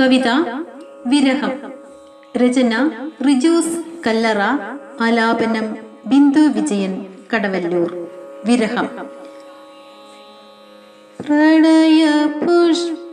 കവിത വിരഹം. രചന റിജൂസ് കല്ലറ ആലാപനം ബിന്ദു വിജയൻ കടവല്ലൂർ വിരഹം. പ്രണയ പുഷ്പമേ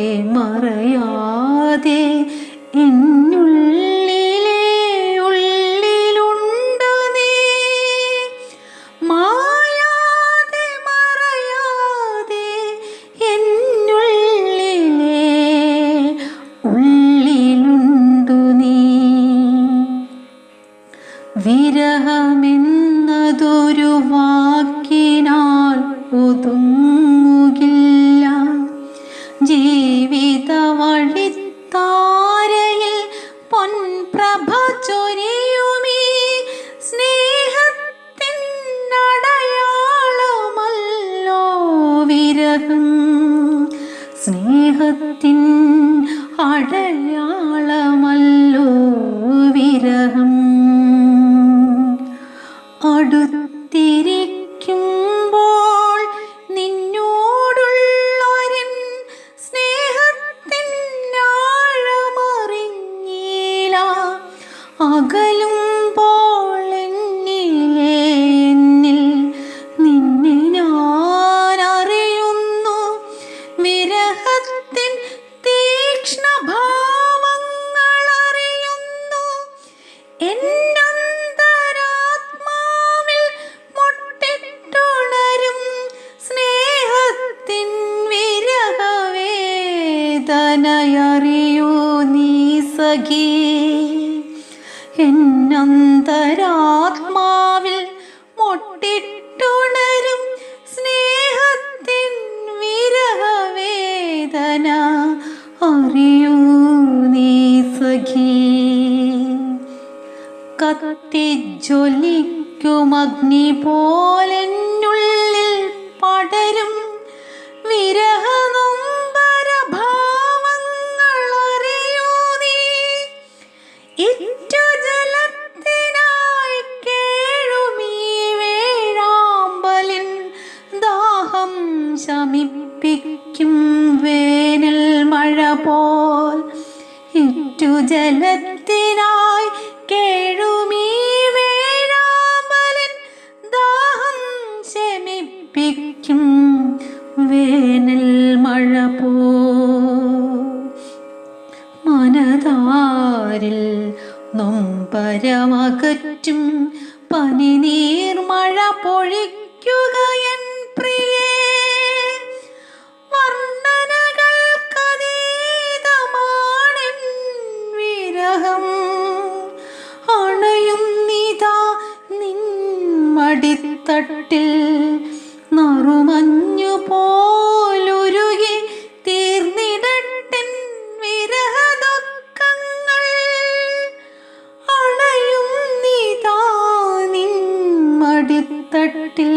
മായാതെ മറയാതെ എന്നുള്ളിലെ ഉള്ളിലുണ്ട് നീ? മായാതെ മറയാതെ എന്നുള്ളിലെ ഉള്ളിലുണ്ടു നീ? വിരഹമെന്നതൊരു വാക്കിനാൽ അടയാളമല്ലോ വിരഹം. അടുത്തിരിക്കുമ്പോൾ എന്നിൽ ഞാൻ അറിയുന്നു വിരഹത്തിൻ തീക്ഷ്ണഭാവങ്ങൾ സഖി എന്നന്തരാത്മാവിൽ മുട്ടിട്ടുണരും സ്നേഹത്തിൻ വിരഹവേദന. അറിയൂ നീ സഖി കത്തിജ്വലിക്കും അഗ്നി പോലെന്നുള്ളിൽ പടരും വിരഹനൊമ്പര ശമിപ്പിക്കും വേനൽ മഴ പോൽ. ഇറ്റു ജലത്തിനായി കേഴുമീ വേഴാമ്പലിൻ ദാഹം ശമിപ്പിക്കും വേനൽ മഴ പോ മനതാരിൽ നൊമ്പരമകറ്റും പനിനീർമഴ പൊഴിക്കുക എൻ പ്രിയേ. മടിത്തട്ടിൽ നറുമഞ്ഞു പോലുരുകി തീർന്നിടട്ടിൻ വിരഹദുഃഖങ്ങൾ. അണയും നിതാ നിൻ മടിത്തട്ടിൽ